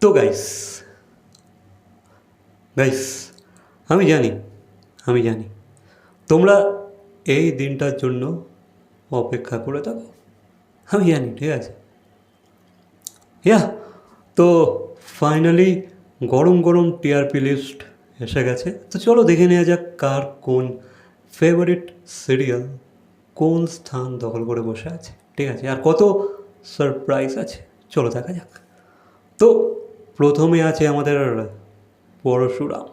তো guys guys আমি জানি আমি জানি। তোমরা এই দিনটার জন্য অপেক্ষা করে থাকো। আমি জানি, ঠিক আছে? ইয়া, তো ফাইনালি গরম গরম টিআরপি লিস্ট এসে গেছে। তো চলো দেখে নেওয়া যাক কার কোন ফেভারিট সিরিয়াল কোন স্থান দখল করে বসে আছে। ঠিক আছে? আর কত সারপ্রাইজ আছে? চলো দেখা যাক। তো প্রথমে আছে আমাদের পরশুরাম,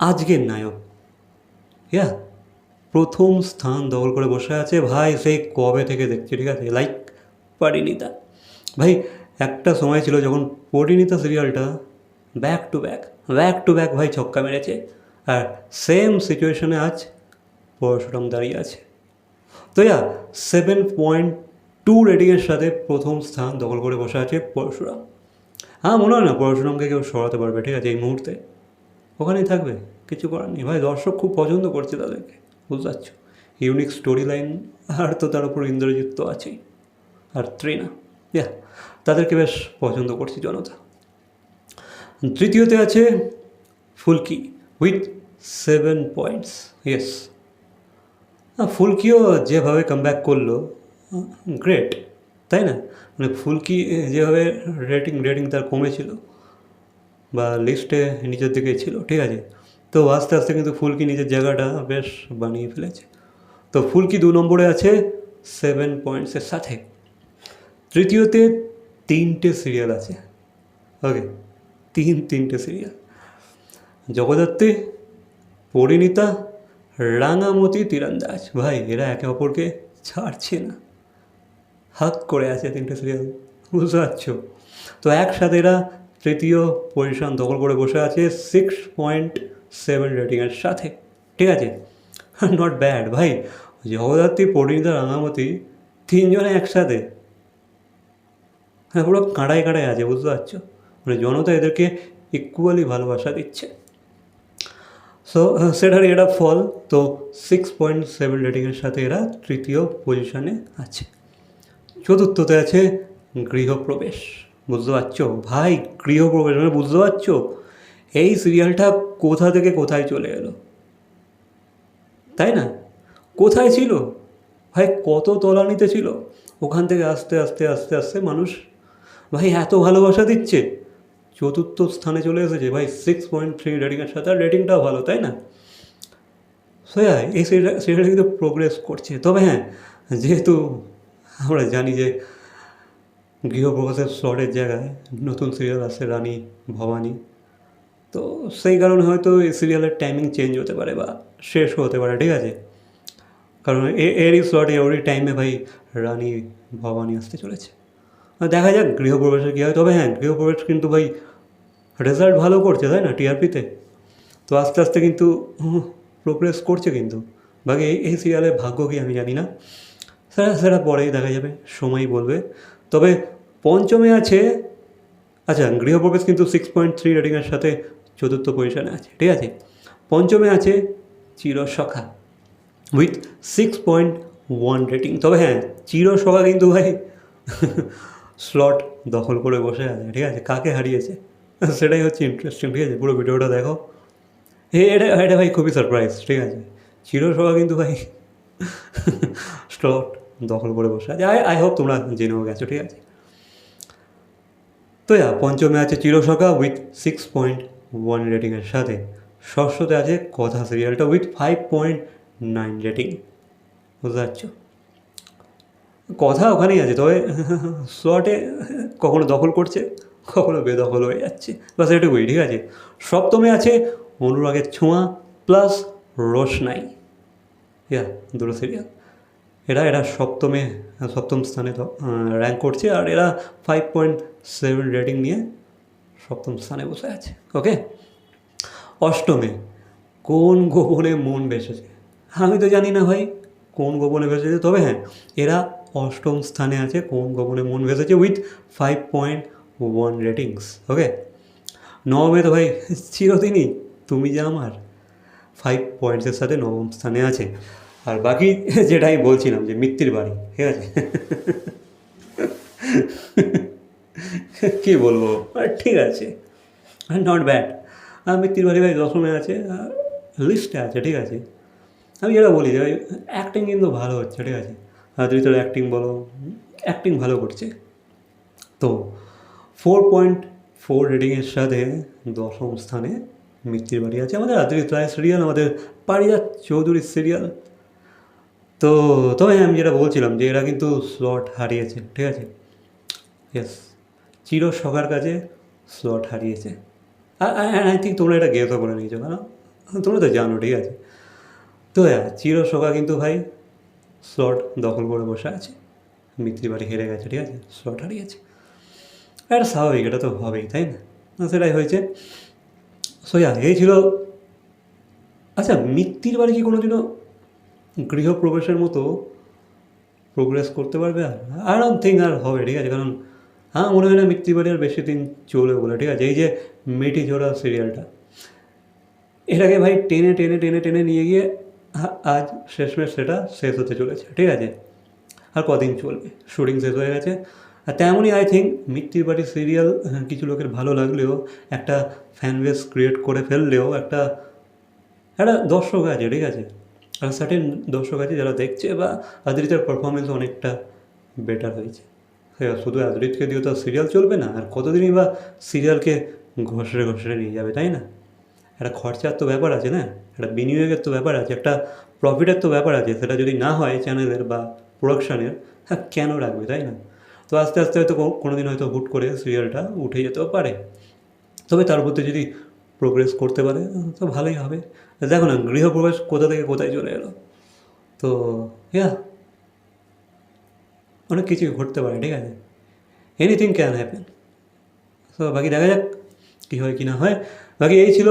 আজকের নায়ক। ইয়া, প্রথম স্থান দখল করে বসে আছে। ভাই সেই কবে থেকে দেখছি? ঠিক আছে লাইক পরিণীতা। ভাই, একটা সময় ছিল যখন পরিণীতা সিরিয়ালটা back to back back to back ভাই ছক্কা মেরেছে। আর সেম সিচুয়েশনে আজ পরশুরাম দাঁড়িয়ে আছে। তো ইয়া সেভেন পয়েন্ট টু রেটিংয়ের সাথে প্রথম স্থান দখল করে বসে আছে পরশুরাম। হ্যাঁ মনে হয় না, পরশুরামকে কেউ সরাতে পারবে, ঠিক আছে, এই মুহূর্তে। ওখানেই থাকবে, কিছু করার নেই। ভাই, দর্শক খুব পছন্দ করছে তাদেরকে, বুঝতে পারছ? ইউনিক স্টোরি লাইন আর তো তার উপর ইন্দ্রজিৎ তো আছেই, আর ত্রিনা। ইয়া, তাদেরকে বেশ পছন্দ করছে জনতা। তৃতীয়তে আছে Phulki with seven points yes ফুলকিও যেভাবে কামব্যাক করল গ্রেট তাই না? মানে ফুলকি যেভাবে রেটিং রেটিং তার কমেছিল বা লিস্টে নিজের দিকে ছিল, ঠিক আছে? তো আস্তে আস্তে কিন্তু ফুলকি নিজের জায়গাটা বেশ বানিয়ে ফেলেছে। তো ফুলকি দু নম্বরে আছে? সেভেন পয়েন্টসের সাথে। তৃতীয়তে তিনটে সিরিয়াল আছে। ওকে তিন, তিনটে সিরিয়াল জগদ্ধাত্রী পরিণীতা, রাঙামতি, তীরন্দাজ। ভাই, এরা একে অপরকে ছাড়ছে না। হাত করে আছে তিনটে সিরিয়াল বুঝতে পারছ? তো একসাথে এরা তৃতীয় পজিশন দখল করে বসে আছে সিক্স পয়েন্ট সেভেন রেটিংয়ের সাথে। ঠিক আছে? নট ব্যাড ভাই। জগদ্ধাত্রী, পরিণীতা, রাঙামতি তিনজনে একসাথে। হ্যাঁ পুরো কাঁড়ায় কাঁড়ায় আছে, বুঝতে পারছ? মানে জনতা এদেরকে ইকুয়ালি ভালোবাসা দিচ্ছে। সো সেটার এটা ফল। তো সিক্স পয়েন্ট সেভেন রেটিংয়ের সাথে এরা তৃতীয় পজিশনে আছে। চতুর্থতে আছে গৃহপ্রবেশ। বুঝতে পারছ? ভাই, গৃহপ্রবেশ মানে বুঝতে পারছ? এই সিরিয়ালটা কোথা থেকে কোথায় চলে এলো? তাই না? কোথায় ছিল? ভাই, কত তলানিতে ছিল? ওখান থেকে আস্তে আস্তে আস্তে আস্তে মানুষ, ভাই, এত ভালোবাসা দিচ্ছে। চতুর্থ স্থানে চলে এসেছে। ভাই সিক্স পয়েন্ট থ্রি রেটিংয়ের সাথে আর রেটিংটাও ভালো, তাই না? সো এই সিরিয়াল সিরিয়ালটা কিন্তু প্রোগ্রেস করছে। তবে হ্যাঁ যেহেতু আমরা জানি যে গৃহপ্রবেশের স্লটের জায়গায় নতুন সিরিয়াল আছে রানী ভবানী। তো সেই কারণে হয়তো এই সিরিয়ালের টাইমিং চেঞ্জ হতে পারে বা শেষ হতে পারে, ঠিক আছে? কারণ এরই স্লটে ওরই টাইমে ভাই রানী ভবানী আসতে চলেছে। দেখা যাক গৃহপ্রবেশের কী হয়। তবে হ্যাঁ গৃহপ্রবেশ কিন্তু ভাই রেজাল্ট ভালো করছে, তাই না? টিআরপিতে তো আস্তে আস্তে কিন্তু প্রোগ্রেস করছে কিন্তু। বাকি এই সিরিয়ালের ভাগ্য কি আমি জানি না। সেটা সেটা পরেই দেখা যাবে, সময়ই বলবে। তবে পঞ্চমে আছে আচ্ছা গৃহপ্রবেশ কিন্তু সিক্স পয়েন্ট থ্রি রেটিংয়ের সাথে চতুর্থ পজিশনে আছে, ঠিক আছে? পঞ্চমে আছে Chirosakha with six point one rating তবে হ্যাঁ চিরসখা কিন্তু ভাই স্লট দখল করে বসে আছে, ঠিক আছে? কাকে হারিয়েছে? সেটাই হচ্ছে ইন্টারেস্টিং ঠিক আছে? পুরো ভিডিওটা দেখো। এটা এটা ভাই খুবই সারপ্রাইজ ঠিক আছে? চিরসভা কিন্তু ভাই স্লট দখল করে বসে আছে। আই আই হোপ তোমরা জেনেও গেছো, ঠিক আছে? তো ইয়া, পঞ্চমে আছে Chirosakha with six point one রেটিংয়ের সাথে। ষষ্ঠতে আছে কথা সিরিয়ালটা with five point nine rating বুঝতে পারছ? কথা ওখানেই আছে, তবে স্লটে কখনো দখল করছে, কখনো বেদখল হয়ে যাচ্ছে। বাস এটুকুই, ঠিক আছে? সপ্তমে আছে অনুরাগের ছোঁয়া প্লাস রোশনাই ইয়া, দুটো সিরিয়াল এরা এরা সপ্তমে, সপ্তম স্থানে র্যাঙ্ক করছে আর এরা ফাইভ পয়েন্ট সেভেন রেটিং নিয়ে সপ্তম স্থানে বসে আছে ওকে অষ্টমে, কোন গোপনে মন বেসেছে? আমি তো জানি না ভাই, কোন গোপনে ভেসেছে তবে হ্যাঁ এরা অষ্টম স্থানে আছে, কোন গোপনে মন ভেসেছে with five point one ratings okay নবমে তো ভাই, চিরদিনই, তুমি যে আমার ফাইভ পয়েন্টসের সাথে নবম স্থানে আছে। আর বাকি যেটা আমি বলছিলাম যে মিত্তির বাড়ি, ঠিক আছে? কী বলব? ঠিক আছে। নট ব্যাড মিত্তির বাড়ি ভাই দশমে আছে লিস্টে আছে, ঠিক আছে? আমি যেটা বলি যে অ্যাক্টিং কিন্তু ভালো হচ্ছে, ঠিক আছে? আদ্রিতার অ্যাক্টিং বলো অ্যাক্টিং ভালো করছে। তো ফোর পয়েন্ট ফোর রেটিংয়ের সাথে দশম স্থানে মিত্তির বাড়ি আছে। আমাদের আদ্রিত রায় সিরিয়াল আমাদের পারিজাত চৌধুরীর সিরিয়াল তো তবে আমি যেটা বলছিলাম যে এরা কিন্তু স্লট হারিয়েছে ঠিক আছে? ইয়েস চির সকার কাছে স্লট হারিয়েছে। আই থিঙ্ক তোমরা এটা গেসও করে নিয়েছো কারণ তোমরা তো জানো ঠিক আছে? তো হ্যাঁ চির সকা কিন্তু ভাই স্লট দখল করে বসে আছে। মিত্রি বাড়ি হেরে গেছে ঠিক আছে? স্লট হারিয়েছে। এটা স্বাভাবিক এটা তো হবেই তাই না? না, সেটাই হয়েছে। সোয়া এই ছিল আচ্ছা মিত্তির বাড়ি কি কোনো কোনোদিনও গৃহপ্রবেশের মতো প্রোগ্রেস করতে পারবে আর? ডোন্ট থিঙ্ক আর হবে, ঠিক আছে? কারণ হ্যাঁ মনে হয় না মিত্তির বাড়ি আর বেশি দিন চলবে বলে, ঠিক আছে? এই যে মেটি ঝোড়া সিরিয়ালটা এটাকে ভাই টেনে টেনে টেনে টেনে নিয়ে গিয়ে হা- আজ শেষমেশ সেটা শেষ হতে চলেছে, ঠিক আছে? আর কদিন চলবে? শুটিং শেষ হয়ে গেছে। আর তেমনই আই থিঙ্ক মিত্তির বাড়ি সিরিয়াল কিছু লোকের ভালো লাগলেও, একটা ফ্যান বেস ক্রিয়েট করে ফেললেও একটা একটা দর্শক আছে, ঠিক আছে? সার্টেন দর্শক আছে যারা দেখছে বা আদ্রিতার পারফরমেন্স অনেকটা বেটার হয়েছে। হ্যাঁ শুধু আদ্রিতকে দিয়ে তো সিরিয়াল চলবে না, আর কতদিনই বা সিরিয়ালকে ঘষড়ে ঘষড়ে নিয়ে যাবে, তাই না? একটা খরচার তো ব্যাপার আছে না, একটা বিনিয়োগের তো ব্যাপার আছে, একটা প্রফিটের তো ব্যাপার আছে, সেটা যদি না হয় চ্যানেলের বা প্রোডাকশানের হ্যাঁ কেন রাখবে, তাই না? তো আস্তে আস্তে হয়তো কোনো দিন হয়তো হুট করে সিরিয়ালটা উঠে যেতেও পারে। তবে তার মধ্যে যদি প্রোগ্রেস করতে পারে, তো ভালোই হবে। দেখো না, গৃহপ্রবেশ কোথা থেকে কোথায় চলে এলো? তো ইয়া অনেক কিছুই ঘটতে পারে, ঠিক আছে? এনিথিং ক্যান হ্যাপেন তো বাকি দেখা যাক কী হয় কি না হয়। বাকি এই ছিল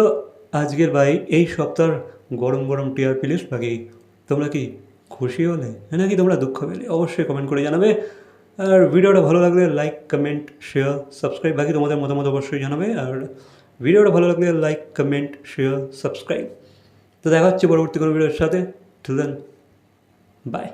আজকের বাই এই সপ্তাহের গরম গরম টিআরপি লিস্ট বাকি তোমরা কি খুশি হলে নাকি তোমরা দুঃখ পেলে? অবশ্যই কমেন্ট করে জানাবে। আর ভিডিওটা ভালো লাগলে লাইক কমেন্ট শেয়ার সাবস্ক্রাইব বাকি তোমাদের মতামত অবশ্যই জানাবে। আর ভিডিওটা ভালো লাগলে লাইক কমেন্ট শেয়ার সাবস্ক্রাইব তো দেখা হচ্ছে পরবর্তী কোনো ভিডিওর সাথে দেন বাই